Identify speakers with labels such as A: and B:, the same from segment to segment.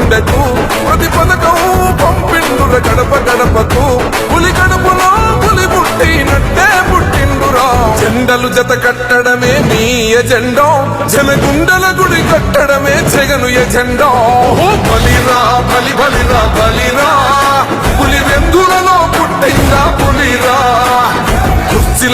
A: గుండెకు ప్రతి పథకం పంపిండుర గడప గడపకు. పులి గడపలో పులి పుట్టినట్టే పుట్టిండురా. జెండలు జత కట్టడమే మీ ఎజెండో. జనగుండల గుడి కట్టడమే జగను ఎజెండో. ఓ బలిరా బలి బలిరా బలిరా.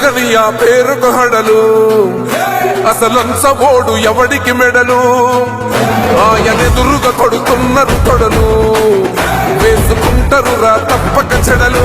A: భయమెరుగని ఆ పేరుకు హడలు. అసలంచబోడు ఎవడికి మెడలు? ఆయనెదురుగా కొడుతున్నారు కొడలు వేసుకుంటారు రా తప్పక చెడలు.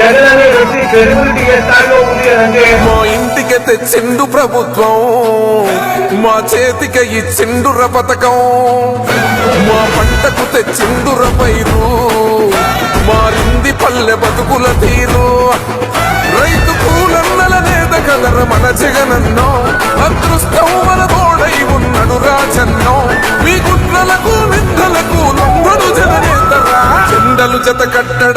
B: జగన్ అనే వ్యక్తి క్రెడిబిలిటీ ఏ స్థాయిలో ఉంది అంటే
A: మా ఇంటికి తెచ్చిండు ప్రభుత్వం మా చేతికి ఇచ్చిండుర పథకం మా పంటకు తెచ్చిండుర పైరు మారింది పల్లె బతుకుల తీరు. రైతు పూలన్నల నేత కలర మన జగనన్నో అదృష్టం మన తోడై ఉన్నడు రాజన్నో. మీ గుట్లకు నిందలకు లొంగడు జననేతరా? జెండలు జత కట్టడ